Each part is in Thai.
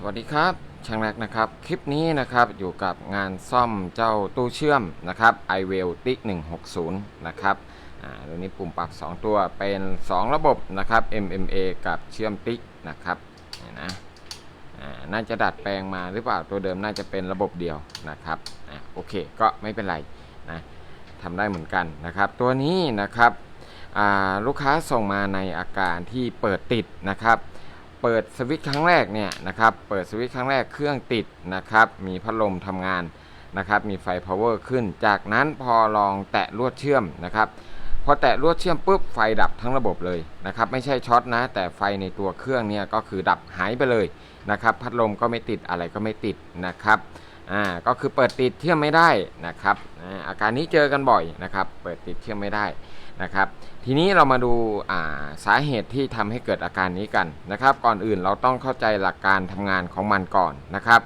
สวัสดีครับช่างแรกนะครับคลิปนี้นะครับอยู่กับงานซ่อมเจ้าตู้เชื่อมนะครับ i w e l t i 160 นะครับอ่าตัวนี้ปุ่มปรับ 2 ตัวเป็น 2 ระบบนะครับ MMA กับเชื่อมติ๊กนะครับนี่นะอ่าน่าจะดัดแปลงมาหรือเปล่าตัวเดิมน่าจะเป็นระบบเดียวนะครับอ่าโอเคก็ไม่เป็นไรนะทำได้เหมือนกันนะครับ ตัวนี้นะครับอ่าลูกค้าส่งมาในอาการที่เปิดติดนะครับ เปิดสวิตช์ครั้งแรกเนี่ยนะครับ เปิดสวิตช์ครั้งแรกเครื่องติดนะครับ มีพัดลมทำงานนะครับ มีไฟ power ขึ้น จากนั้นพอลองแตะลวดเชื่อมนะครับ พอแตะลวดเชื่อมปุ๊บไฟดับทั้งระบบเลยนะครับ ไม่ใช่ช็อตนะ แต่ไฟในตัวเครื่องเนี่ยก็คือดับหายไปเลยนะครับ พัดลมก็ไม่ติดอะไรก็ไม่ติดนะครับ อ่าก็คือเปิดติดเชื่อมไม่ได้นะครับอาการนี้เจอกันบ่อยนะครับ เปิดติดเชื่อมไม่ได้นะครับ ทีนี้เรามาดูาสาเหตุที่ทำให้เกิดอาการนี้กันนะครับ ก่อนอื่นเราต้องเข้าใจหลักการทำงานของมันก่อนนะครับ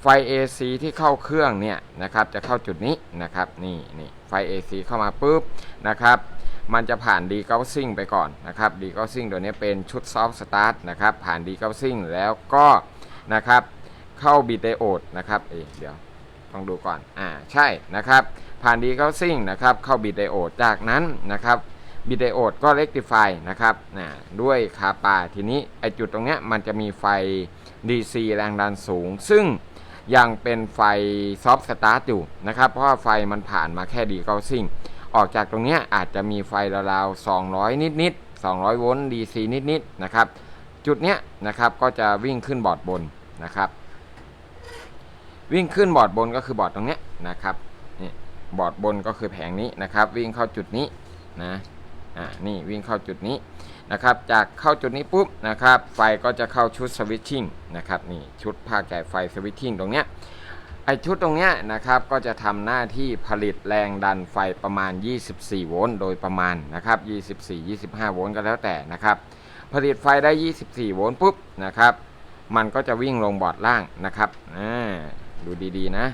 ไฟ AC ที่เข้าเครื่องเนี่ยนะครับจะเข้าจุดนี้นะครับนี่นี่ไฟ AC เข้ามาปุ๊บนะครับมันจะผ่านดีเก s ซิ่งไปก่อนนะครับดีเก s ซิ่งตัวนี้เป็นชุดซอฟต์สตาร์ทนะครับผ่านดีเก s ซิ่งแล้วก็นะครับ เข้าบีเตโอดนะครับเอ๊เดี๋ยวต้องดูก่อนอ่าใช่นะครับผ่านดีเก s ซิ่งนะครับเข้าบีเตโอดจากนั้นนะครับบีเตโอดก็เ e กติฟายนะครับนะด้วยคาปาทีนี้ไอจุดตรงเนี้ยมันจะมีไฟ DC แรงดันสูง ซึ่งยังเป็นไฟซอฟสตาร์ทอยู่นะครับเพราะไฟมันผ่านมาแค่ดีเก s ซิ่งออกจากตรงเนี้ยอาจจะมีไฟราวๆ200 นิดๆ200 โวลต์ DC นิดๆนะครับ จุดเนี้ยนะครับก็จะวิ่งขึ้นบอร์ดบนนะครับ วิ่งขึ้นบอร์ดบนก็คือบอร์ดตรงเนี้ยนะครับนี่บอร์ดบนก็คือแผงนี้นะครับ วิ่งเข้าจุดนี้นะอ่านี่วิ่งเข้าจุดนี้นะครับ จากเข้าจุดนี้ปุ๊บนะครับ ไฟก็จะเข้าชุดสวิตชิ่งนะครับนี่ชุดภาคจ่ายไฟสวิตชิ่งตรงเนี้ยไอชุดตรงเนี้ยนะครับก็จะทำหน้าที่ผลิตแรงดันไฟประมาณ 24 โวลต์โดยประมาณนะครับ24 25 โวลต์ก็แล้วแต่นะครับ ผลิตไฟได้ 24 โวลต์ปุ๊บนะครับ มันก็จะวิ่งลงบอร์ดล่างนะครับอ่า ดูดีๆนะ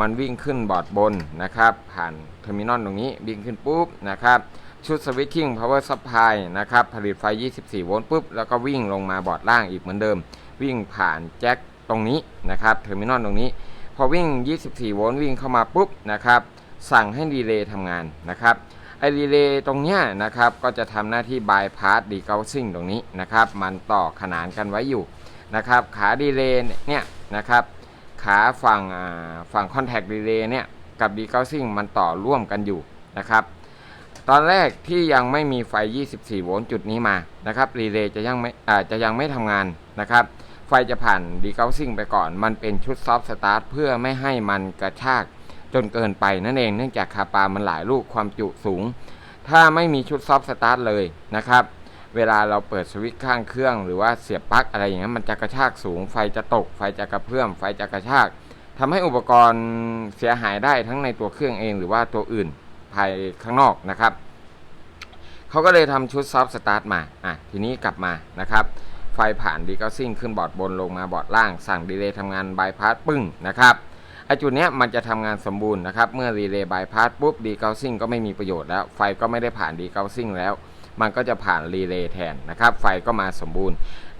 มันวิ่งขึ้นบอร์ดบนนะครับ ผ่านเทอร์มินอลตรงนี้วิ่งขึ้นปุ๊บนะครับชุดสวิตชิ่งพาวเวอร์ซัพพลายนะครับ ผลิตไฟ 24 โวลต์ปุ๊บ แล้วก็วิ่งลงมาบอร์ดล่างอีกเหมือนเดิม วิ่งผ่านแจ็คตรงนี้นะครับเทอร์มินอลตรงนี้ พอวิ่ง 24 โวลต์วิ่งเข้ามาปุ๊บนะครับสั่งให้ดีเลย์ทำงานนะครับไอดีเลย์ตรงเนี้ยนะครับก็จะทำหน้าที่บายพาสดีเกาซิ่งตรงนี้นะครับ มันต่อขนานกันไว้อยู่นะครับ ขาดีเลย์เนี่ยนะครับ ขาฝั่งฝั่งคอนแทคดีเลย์เนี่ยกับดีเกาซิ่งมันต่อร่วมกันอยู่นะครับ ตอนแรกที่ยังไม่มีไฟ 24 โวลต์จุดนี้มานะครับรีเลย์จะยังไม่จะยังไม่ทำงานนะครับ ไฟจะผ่านดีเกาซิ่งไปก่อน มันเป็นชุดซอฟต์สตาร์ทเพื่อไม่ให้มันกระชากจนเกินไปนั่นเองเนื่องจากคาปามันหลายลูกความจุสูง ถ้าไม่มีชุดซอฟต์สตาร์ทเลยนะครับ เวลาเราเปิดสวิตช์ข้างเครื่อง หรือว่าเสียบปลั๊กอะไรอย่างเงี้ยมันจะกระชากสูง ไฟจะตก ไฟจะกระเพื่อม ไฟจะกระชากทำให้อุปกรณ์เสียหายได้ทั้งในตัวเครื่องเองหรือว่าตัวอื่นภายข้างนอกนะครับเขาก็เลยทำชุดซอฟต์สตาร์ทมาอะทีนี้กลับมานะครับ ไฟผ่านดีเกาซิ่งขึ้นบอร์ดบนลงมาบอร์ดล่าง สั่งดีเลย์ทำงานบายพาสปึ้งนะครับไอจุดเนี้ยมันจะทำงานสมบูรณ์นะครับ เมื่อรีเลย์บายพาสปุ๊บดีเกาซิ่งก็ไม่มีประโยชน์แล้ว ไฟก็ไม่ได้ผ่านดีเกาซิ่งแล้ว มันก็จะผ่านรีเลย์แทนนะครับ ไฟก็มาสมบูรณ์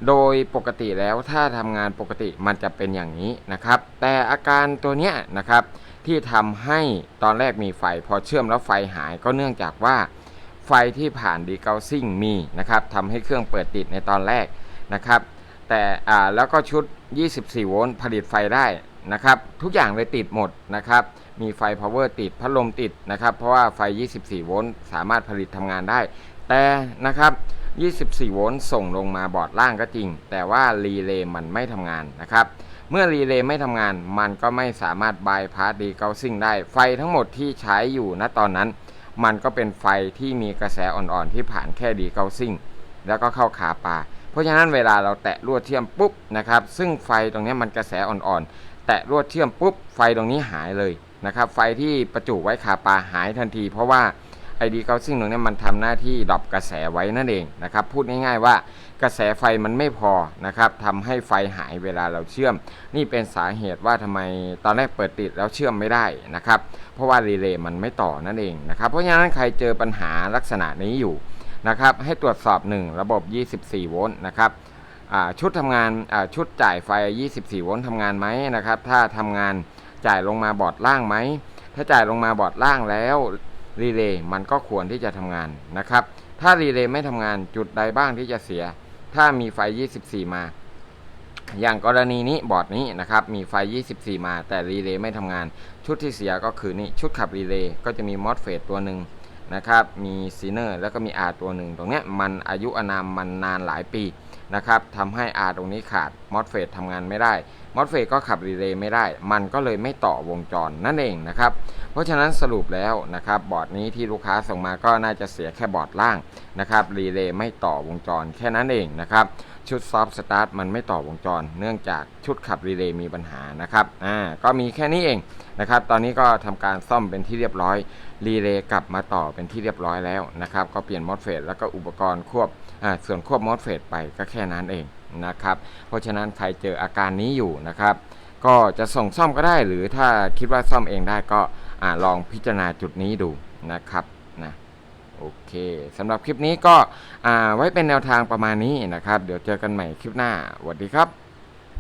โดยปกติแล้วถ้าทำงานปกติมันจะเป็นอย่างนี้นะครับ แต่อาการตัวเนี้ยนะครับที่ทำให้ตอนแรกมีไฟ พอเชื่อมแล้วไฟหายก็เนื่องจากว่าไฟที่ผ่านดีเกาซิ่งมีนะครับทำให้เครื่องเปิดติดในตอนแรกนะครับแต่อ่าแล้วก็ชุด 24 โวลต์ผลิตไฟได้นะครับ ทุกอย่างเลยติดหมดนะครับ มีไฟ power ติด พัดลมติดนะครับ เพราะว่าไฟ 24 โวลต์สามารถผลิตทำงานได้ แต่นะครับ 24 โวลต์ส่งลงมาบอร์ดล่างก็จริง แต่ว่ารีเลย์มันไม่ทำงานนะครับ เมื่อรีเลย์ไม่ทำงาน มันก็ไม่สามารถบายพาสดีเกาซิ่งได้ ไฟทั้งหมดที่ใช้อยู่ณตอนนั้น มันก็เป็นไฟที่มีกระแสอ่อนๆที่ผ่านแค่ดีเกาซิ่งแล้วก็เข้าขาปลาเพราะฉะนั้นเวลาเราแตะลวดเชื่อมปุ๊บนะครับ ซึ่งไฟตรงนี้มันกระแสอ่อนๆ แตะลวดเชื่อมปุ๊บไฟตรงนี้หายเลยนะครับ ไฟที่ประจุไว้ขาปลาหายทันที เพราะว่าไอดีเกาซิ่งตรงนี้มันทำหน้าที่ดับกระแสไว้นั่นเองนะครับ พูดง่ายๆว่ากระแสไฟมันไม่พอนะครับทำให้ไฟหายเวลาเราเชื่อม นี่เป็นสาเหตุว่าทำไมตอนแรกเปิดติดแล้วเชื่อมไม่ได้นะครับ เพราะว่ารีเลย์มันไม่ต่อนั่นเองนะครับ เพราะฉะนั้นใครเจอปัญหาลักษณะนี้อยู่นะครับให้ตรวจสอบ 1 ระบบ 24 โวลต์นะครับ ชุดทำงานชุดจ่ายไฟ 24 โวลต์ทำงานไหมนะครับ ถ้าทำงานจ่ายลงมาบอร์ดล่างไหม ถ้าจ่ายลงมาบอร์ดล่างแล้วรีเลย์มันก็ควรที่จะทำงานนะครับ ถ้ารีเลย์ไม่ทำงานจุดใดบ้างที่จะเสีย ถ้ามีไฟ 24 มา อย่างกรณีนี้บอร์ดนี้นะครับ มีไฟ 24 มา แต่รีเลย์ไม่ทำงาน ชุดที่เสียก็คือนี่ชุดขับรีเลย์ก็จะมีมอสเฟตตัวหนึ่งนะครับ มีซีเนอร์แล้วก็มี R ตัวหนึ่งตรงนี้มันอายุอนามมันนานหลายปี นะครับทำให้ R ตรงนี้ขาดมอสเฟตทำงานไม่ได้มอสเฟตก็ขับรีเลย์ไม่ได้ มันก็เลยไม่ต่อวงจรนั่นเองนะครับ เพราะฉะนั้นสรุปแล้วนะครับบอร์ดนี้ที่ลูกค้าส่งมาก็น่าจะเสียแค่บอร์ดล่างนะครับรีเลย์ไม่ต่อวงจรแค่นั้นเองนะครับชุดซอฟต์สตาร์ทมันไม่ต่อวงจร เนื่องจากชุดขับรีเลย์มีปัญหานะครับอ่าก็มีแค่นี้เองนะครับตอนนี้ก็ทำการซ่อมเป็นที่เรียบร้อย รีเลย์กลับมาต่อเป็นที่เรียบร้อยแล้วนะครับ ก็เปลี่ยนมอสเฟตแล้วก็อุปกรณ์ควบส่วนควบมอสเฟตไปก็แค่นั้นเองนะครับ เพราะฉะนั้นใครเจออาการนี้อยู่นะครับ ก็จะส่งซ่อมก็ได้หรือถ้าคิดว่าซ่อมเองได้ก็อลองพิจารณาจุดนี้ดูนะครับนะโอเคสำหรับคลิปนี้ก็ไว้เป็นแนวทางประมาณนี้นะครับ เดี๋ยวเจอกันใหม่คลิปหน้าสวัสดีครับ